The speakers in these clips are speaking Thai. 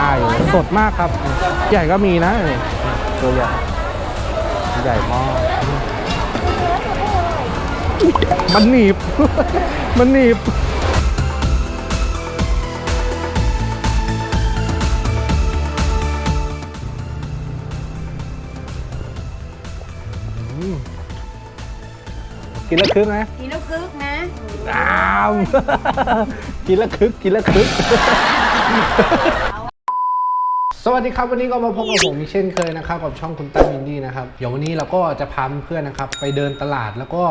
อ่าอยู่สดมากครับ ใหญ่ก็มีนะนี่ตัวใหญ่ใหญ่มากมันหนีบ มันหนีบอืมกินแล้วคึกไหมกินแล้วกึกนะอ้าวกินแล้วคึก กินแล้วคึกส วัสดีครับวันนี้ก็มาพบกับผมเช่นเคยนะครับกับช่องคุณตั้มมินดี้นะครับเดี๋ยววันนี้เราก็จะพาเพื่อนนะครับ ไปเดินตลาดแล้วก็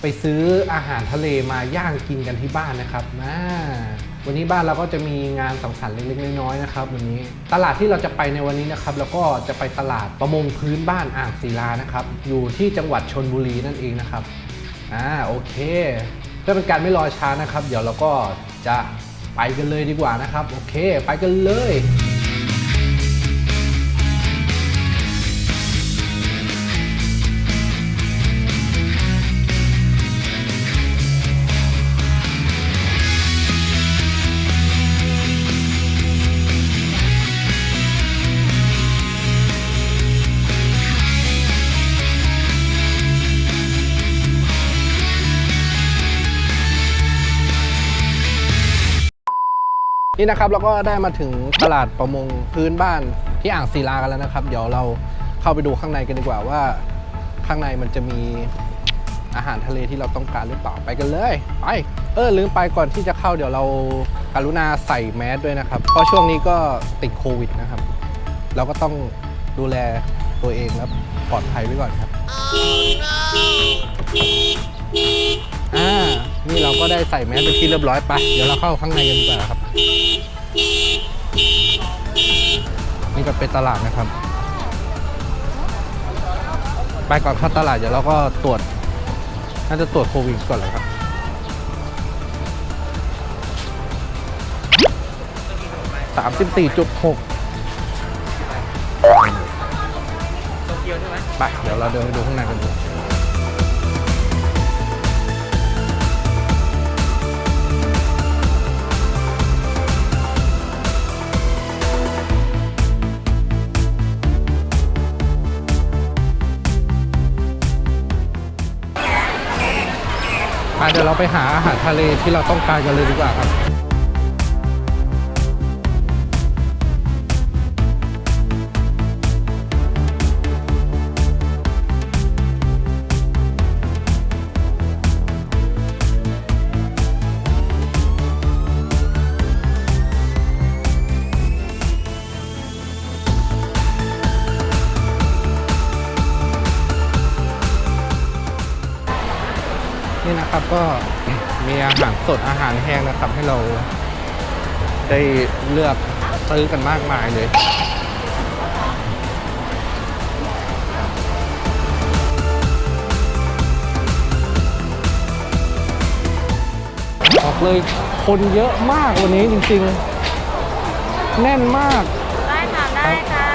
ไปซื้ออาหารทะเลมาย่างกินกันที่บ้านนะครับอ่าวันนี้บ้านเราก็จะมีงานสังสรรค์เล็กๆน้อยๆนะครับวันนี้ตลาดที่เราจะไปในวันนี้นะครับ แล้วก็จะไปตลาดประมงพื้นบ้านอ่างศิลานะครับ อยู่ที่จังหวัดชนบุรีนั่นเองนะครับอ่าโอเคเพื่อเป็นการไม่รอช้านะครับ เดี๋ยวเราก็จะไปกันเลยดีกว่านะครับ โอเค ไปกันเลย นี่นะครับเราก็ได้มาถึงตลาดประมงพื้นบ้านที่อ่างศิลากันแล้วนะครับ เดี๋ยวเราเข้าไปดูข้างในกันดีกว่าว่า ข้างในมันจะมีอาหารทะเลที่เราต้องการหรือเปล่าไปกันเลยไปเออลืมไปก่อนที่จะเข้าเดี๋ยวเรากรุณาใส่แมสด้วยนะครับ เพราะช่วงนี้ก็ติดโควิดนะครับ เราก็ต้องดูแลตัวเองครับปลอดภัยไว้ก่อนครับอ่า นี่เราก็ได้ใส่แมสเป็นที่เรียบร้อยไป เดี๋ยวเราเข้าข้างในกันดีกว่าครับ นี่ก็เป็นตลาดนะครับ ไปก่อนเข้าตลาดเดี๋ยวเราก็ตรวจ น่าจะตรวจโควิดก่อนเลยครับ สามสิบสี่จุดหกไป เดี๋ยวเราเดินไปดูข้างในกันดู ยวเราไปหาอาหารทะเลที่เราต้องการกันเลยดีกว่าครับ ก็มีอาหารสดอาหารแห้งนะครับ ให้เราได้เลือกซื้อกันมากมายเลยบอกเลยคนเยอะมากวันนี้จริงๆ แน่นมาก ได้ค่ะ ได้ค่ะ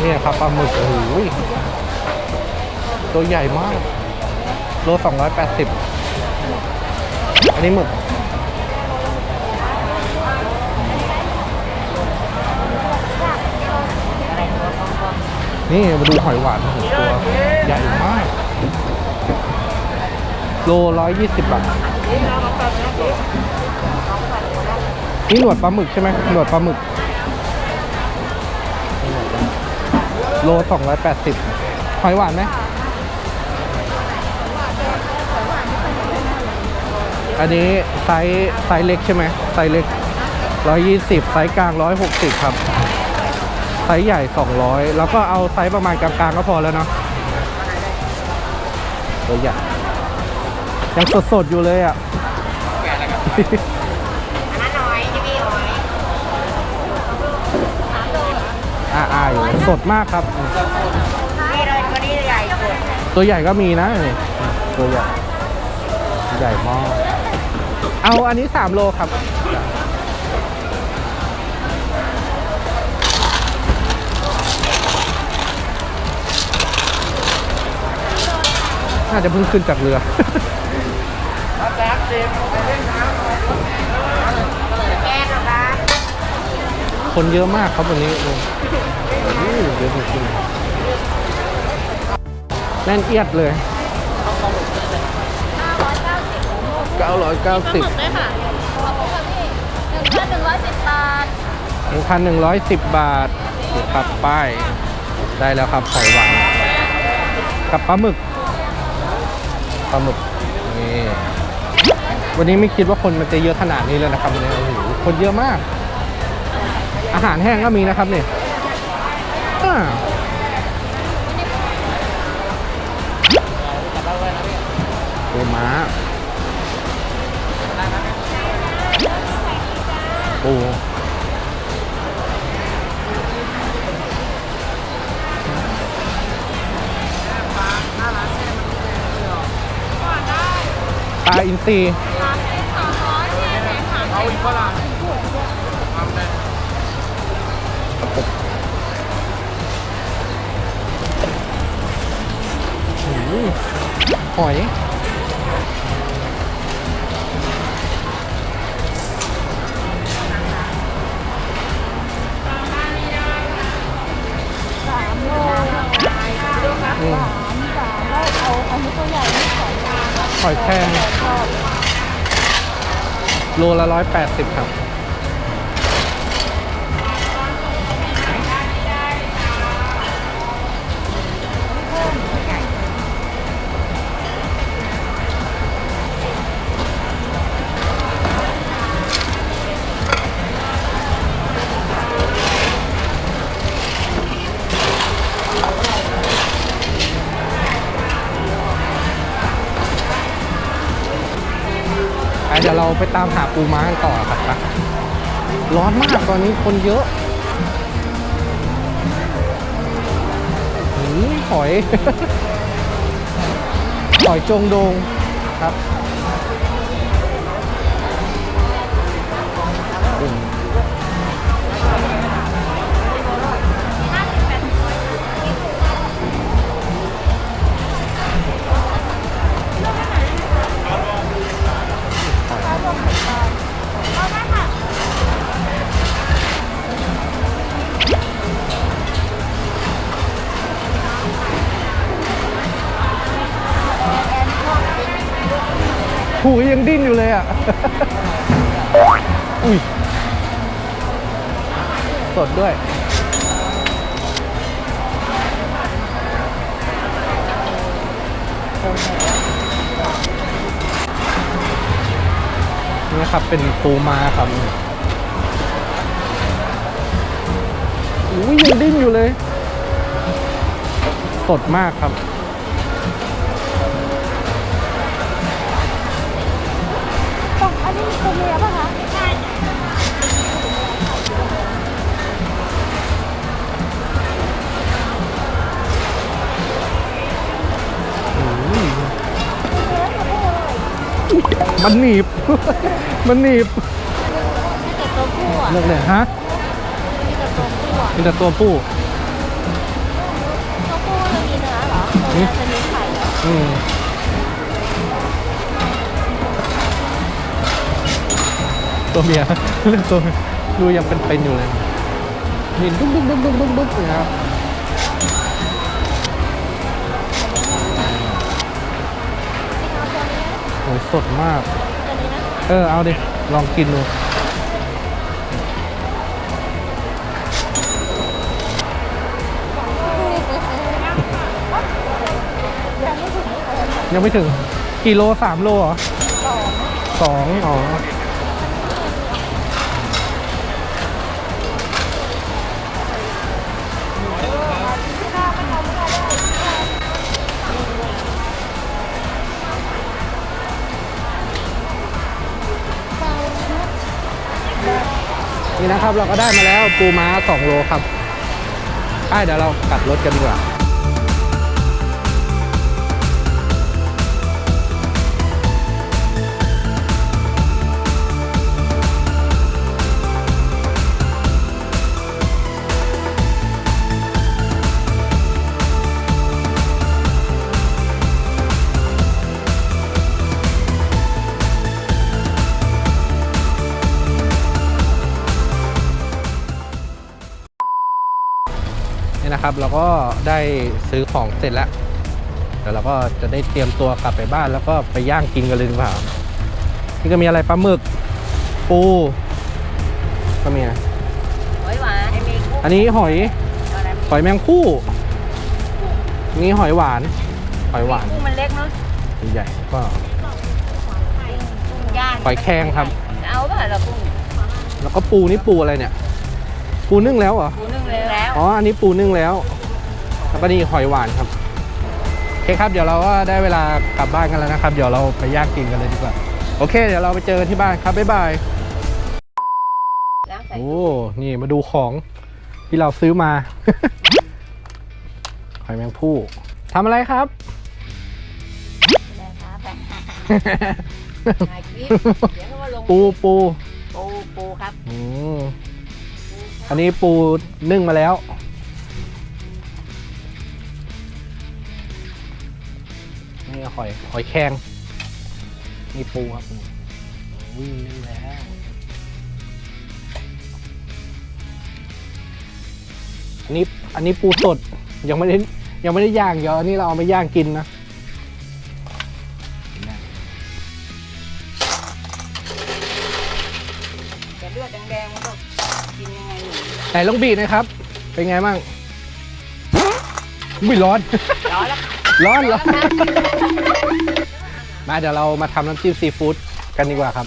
เนี่ยครับปลาหมึกโอ้โห ตัวใหญ่มากโล280 อันนี้หมึกนี่มาดูหอยหวานโอ้โหตัวใหญ่มาก โล120บาทนี่หนวดปลาหมึกใช่ไหมหนวดปลาหมึก โล280หอยหวานไหม อันนี้ไซส์ไซส์เล็กใช่ไหมไซส์เล็ก 120 ไซส์กลาง 160 ครับ ไซส์ใหญ่ 200 แล้วก็เอาไซส์ประมาณกลางๆก็พอแล้วเนาะตัวใหญ่ยังสดๆ อยู่เลยอะน้าน้อยจะมีหอยอ่าอ่าอยู่สดมากครับนี่เลยตัวนี้ใหญ่สุดตัวใหญ่ก็มีนะนี่ตัวใหญ่ ใหญ่มาก เอาอันนี้ 3 โลครับ น่าจะเพิ่งขึ้นจากเรือคนเยอะมากครับวันนี้เลเยอะจริงๆแน่นเอียดเลย 990 ได้ค่ะขอบคุณค่ะพี่หนึ่งพันหนึ่งร้อยสิบบาท1,110 บาทนี่ครับป้ายได้แล้วครับหอยหวานกับปลาหมึกปลาหมึกนี่วันนี้ไม่คิดว่าคนมันจะเยอะขนาดนี้เลยนะครับวันนี้โอ้โหคนเยอะมาก อาหารแห้งก็มีนะครับเนี่ย ปลาอินทรีอืมหอย โลละร้อยแปดสิบครับ เราไปตามหาปูม้ากันต่อครับไปร้อนมากตอนนี้คนเยอะหืมหอยหอยจงโดงครับ นี่นะครับเป็นปูมาครับอุ้ยยังดิ้นอยู่เลย สดมากครับองอันนี้มีตัวเมียป่ะคะ มันหนีบ มันหนีบมีแต่ตัวผู้อะเลือกเลยฮะมีแต่ตัวผู้อะมีแต่ตัวผู้ ตัวผู้จะมีเนื้อเหรอตัวเมียจะมีไข่เหรออืมตัวเมียเลือกตัวเมียดูยังเป็นๆอยู่เลยนี่ดุ๊บดุ๊บดุ๊บดุ๊บดุ๊บดุ๊บนะครับ โอ้ยสดมากตัวนี้นะเออ เอาดิ ลองกินดูยังไม่ถึงกี่โลสามโลเหรอสองอ๋อ นี่นะครับเราก็ได้มาแล้วปูม้า2โลครับไปเดี๋ยวเรากลับรถกันดีกว่า นะครับ เราก็ได้ซื้อของเสร็จแล้วเดี๋ยวเราก็จะได้เตรียมตัวกลับไปบ้านแล้วก็ไปย่างกินกันเลยดีกว่านี่ก็มีอะไรปลาหมึกปูก็มีนะหอยหวานจะมีกุ้งอันนี้หอยอะไรหอยแมงผู้นี่หอยหวาน หอยหวานกุ้งมันเล็กเนาะใหญ่ก็ กุ้งย่างหอยแครงครับ เอาป่ะเรากุ้งแล้วก็ปูนี่ปูอะไรเนี่ย ปูนึ่งแล้วเหรอ ปูนึ่งเลยแล้ว อ๋อ อันนี้ปูนึ่งแล้วแล้วก็นี่หอยหวานครับโอเคครับ เดี๋ยวเราก็ได้เวลากลับบ้านกันแล้วนะครับ เดี๋ยวเราไปย่างกินกันเลยดีกว่า โอเค เดี๋ยวเราไปเจอกันที่บ้านครับ บ๊ายบาย ล้างใส่โอ้ นี่มาดูของที่เราซื้อมา หอยแมงผู้ทำอะไรครับเลยครับถ่ายคลิปเดี๋ยวเขาก็ลงปูปูปูปูครับ อืม อันนี้ปูนึ่งมาแล้ว นี่หอยหอยแครงนี่ปูครับวิ่งนึ่งแล้วอันนี้อันนี้ปูสดยังไม่ได้ยังไม่ได้ย่างเดี๋ยวอันนี้เราเอาไปย่างกินนะ ไหนลองบีบหนะครับ เป็นไงบ้างอุ้ยร้อน ร้อนแล้วร้อนร้อนมาเดี๋ยวเรามาทำน้ำจิ้มซีฟู้ดกันดีกว่าครับ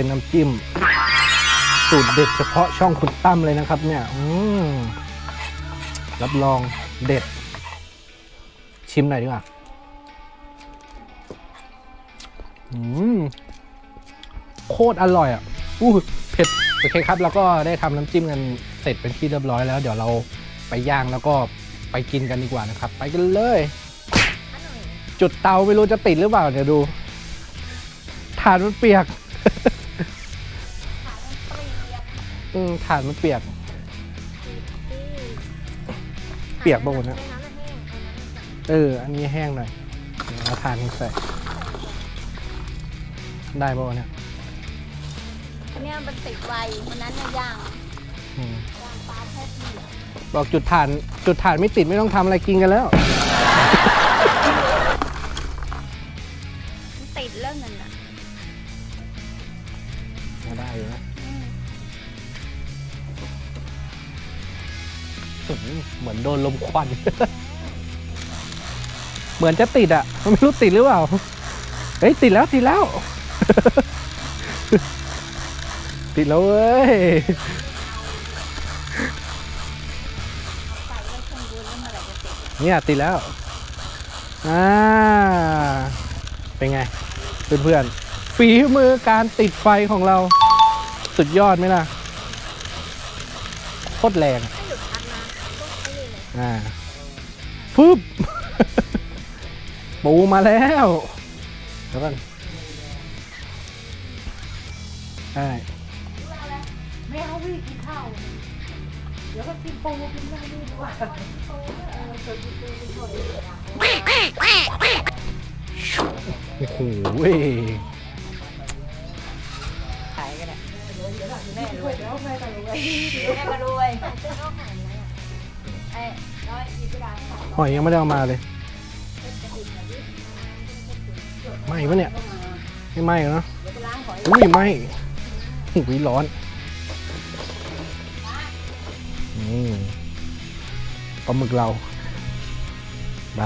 เป็นน้ำจิ้ม สูตรเด็ดเฉพาะช่องคุณตั้มเลยนะครับ เนี่ยอืมรับรองเด็ด ชิมหน่อยดีกว่าอืมโคตรอร่อยอะอู้เผ็ดโอเคครับ แล้วก็ได้ทำน้ำจิ้มกันเสร็จเป็นที่เรียบร้อยแล้ว เดี๋ยวเราไปย่างแล้วก็ไปกินกันดีกว่านะครับ ไปกันเลย จุดเตาไม่รู้จะติดหรือเปล่าเดี๋ยวดูถ่านมันเปียก อืมถ่านมันเปียก เปียกบ้างนะเออ อันนี้แห้งหน่อยเดี๋ยวเอาถ่านมาใส่ ได้ป่าวะเนี่ยอันเนี้ยมันติดไววันนั้นเนี่ยย่างอืมย่างปลาแค่ทีบอกจุดถ่าน จุดถ่านไม่ติดไม่ต้องทำอะไรกินกันแล้ว มันติดเรื่องนั้นน่ะมาได้อยู่นะ เหมือนโดนลมควัน เหมือนจะติดอะ ไม่รู้ติดหรือเปล่า เฮ้ย ติดแล้ว ติดแล้ว ติดแล้วเว้ยเนี่ยติดแล้ว อ่า เป็นไง เพื่อนๆ ฝีมือการติดไฟของเรา สุดยอดไหมล่ะ โคตรแรง อ้นี่าฟึบปูมาแล้วเดี๋ยวก่อนใช่ไม่เอาพี่กินข้าวเดี๋ยวก็กินปูกินอะไรดีกว่าโอ้โหเว้ยขายก็ได้แม่รวยแล้วแม่ก็รวยแม่ก็รวย หอยยังไม่ได้เอามาเลย ไหม้ปะเนี่ย ไม่ไหม้เนอะเดี๋ยวไปล้างหอยอุ้ยไหม้อุ้ยร้อนนี่ปลาหมึกเราไป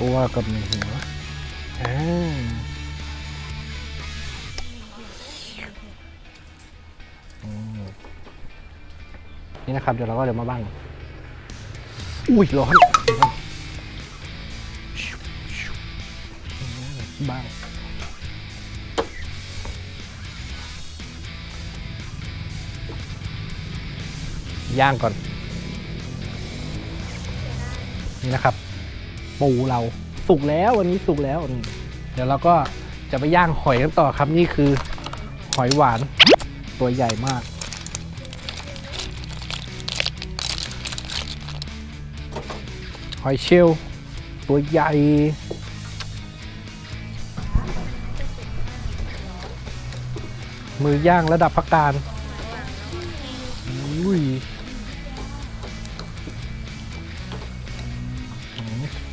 ตัวกับหนึ่งหัวอ่า นี่นะครับ เดี๋ยวเราก็เดี๋ยวมาบ้างอุ้ยร้อนบ้างย่างก่อน นี่นะครับ ปูเราสุกแล้ววันนี้สุกแล้ว เดี๋ยวเราก็จะไปย่างหอยกันต่อครับนี่คือ หอยหวานตัวใหญ่มาก หอยเชลลตัวใหญ่มือย่างระดับพักการอุ้ย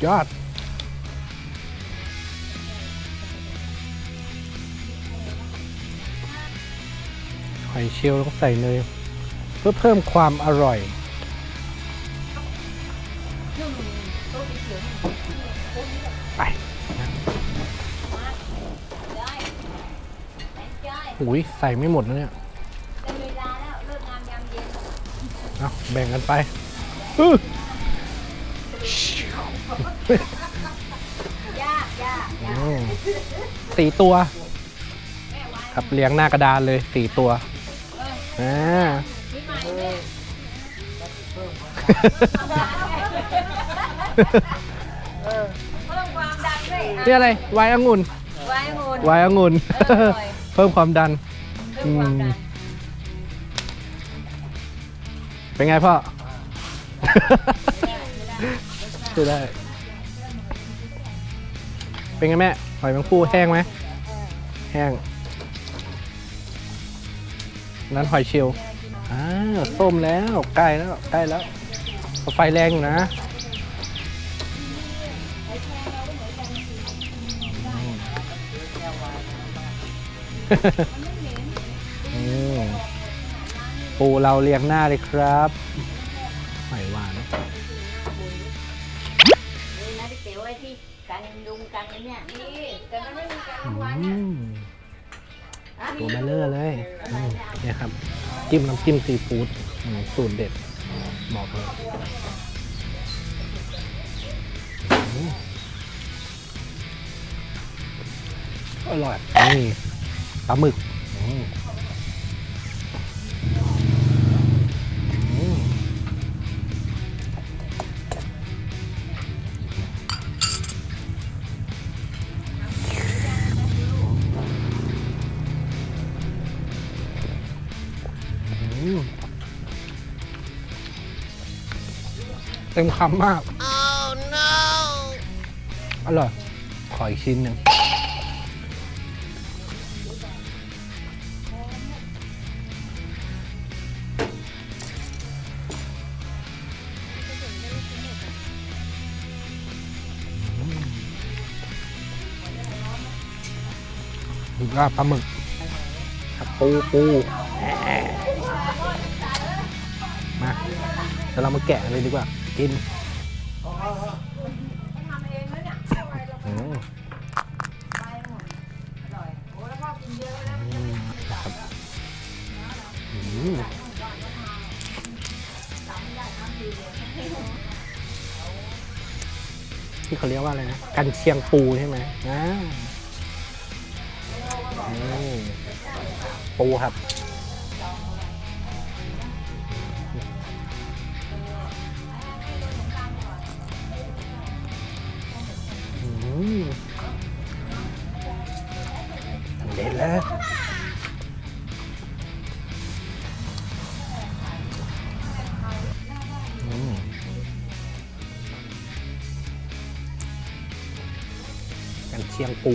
ยอด หอยเชลล์ต้องใส่เนยเพื่อเพิ่มความอร่อย ตงจ้อยอุ้ยใส่ไม่หมดนะเนี่ยได้เวลาแล้วเลิกงามยามเย็นเอาแบ่งกันไปอื้อยากยากยากอืมสี่ตัวครับเลี้ยงหน้ากระดานเลยสี่ตัวอ่านี่ใหม่แม่เพิ่มความดันด้วยนี่อะไรไวน์องุ่นไว้งูนไวน์องุ่นเอออร่อยเพิ่มความดัน เพิ่มความดันเป็นไงพ่อช่วยได้ เป็นไงแม่หอยแมงภู่แห้งไหม แห้ง นั้นหอยเชลล์อ่าส้มแล้ว ใกล้แล้ว ใกล้แล้ว ไฟแรงอยู่นะ อืมปูเราเรียงหน้าเลยครับหอยหวานนี่นะที่เก๋ไว้ที่กันยุงกันเนี่ยนี่แต่มันไม่มีการอืวางเนี่ยมตัวเบลเลอร์เลยอืมเนี่ยครับ จิ้มน้ำจิ้มซีฟู้ดอืมสูตรเด็ดบอกเลยอืมอร่อยนี่ ปลาหมึกอืมอืมอืมเต็มคำมากอร่อย ขออีกชิ้นหนึ่ง ดูว่าปลาหมึกครับปูปูแอะมาเดี๋ยวเรามาแกะเลยดีกว่า กินอืมอืมนะครับอืมที่เขาเรียกว่าอะไรนะ กันเชียงปูใช่ไหมอ่า ปูครับอืมเด็ดแล้วอืมกันเชียงปู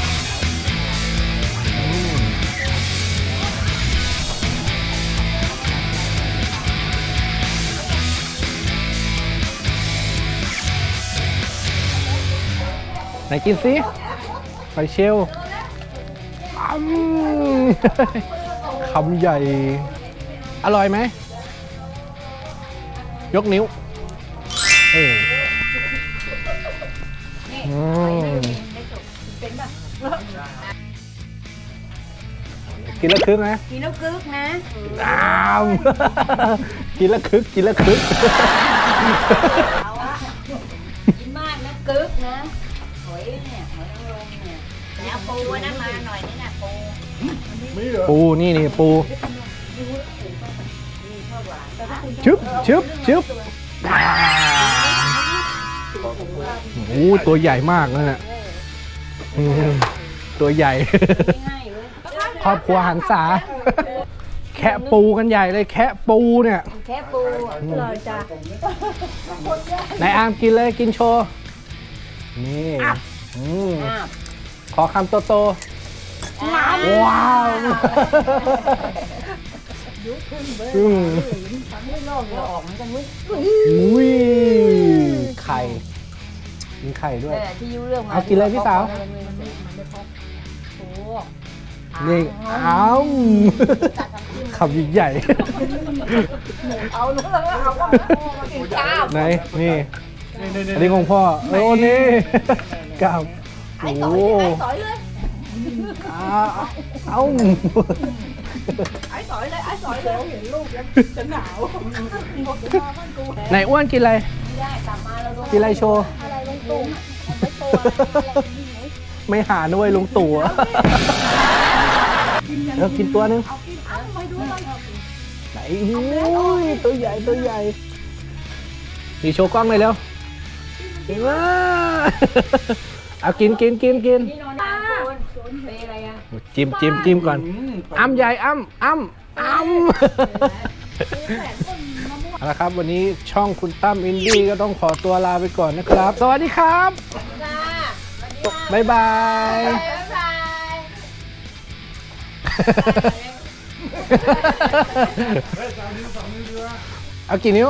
ไหนกินสิไปเชลล์อืม คำใหญ่ อร่อยไหม ยกนิ้ว เออนี่อืมได้จบเป็นแบบกินแล้วคึกนะ กินแล้วกึกนะ อ้าว กินแล้วคึก กินแล้วคึก ยเนี่ยหอยนางรมเนี่ยแล้วปูอันนั้นมาหน่อยนี่นะปูปูนี่นี่ปู มีข้าวหวานแต่ถ้าคุณชึบชึบชึบอ่าโอ้ตัวใหญ่มากนั่นน่ะอืมตัวใหญ่ ง่ายๆเว้ยครอบครัวหันษา แคะปูกันใหญ่เลยแคะปูเนี่ยแค่ปูเลยจ้ะนายอามกินเลยกินโชว์ นี่ อืมอ้าวขอคำโตโตอ้าวๆว้าวอืมไม่โลกเดี๋ยวออกเหมือนกันเว้ยอุ้ยไข่มีไข่ด้วย เออที่ยูเรื่องมาเอากินเลยพี่สาวโอ้นี่อ้าวคำใหญ่ เอาเนื้อเอาก็มากินข้าวๆไหน นี่ อันนี้ของพ่อเออโอ้นี่ กับไอ้โอ้สอยเลยไอ้สอยเลยอ้าวเอ้าไอ้สอยเลยไอ้สอยเลยเห็นลูกแล้วจะหนาวไหนอ้วนกินอะไรไม่ได้กลับมาเราโดนกินอะไรโชว์อะไรลงตุ้มไม่โตอะไรนี่ไหนไม่หาด้วยลุงตู่อะเออกินตัวหนึงเอากินเอ้าไม่ดูอะไรไหนอุ้ยตัวใหญ่ตัวใหญ่มีโชว์กล้องเลยแล้ว ว้าเอากินกินกินกินนี่นอนนานคนเป็นอะไรอะจิ้มจิ้มจิ้มก่อน อ้ำใหญ่อ้ำอ้ำอ้ำเอาละครับ วันนี้ช่องคุณตั้มอินดี้ก็ต้องขอตัวลาไปก่อนนะครับ สวัสดีครับจ้าบ๊ายบายบ๊ายบายเอากี่นิ้ว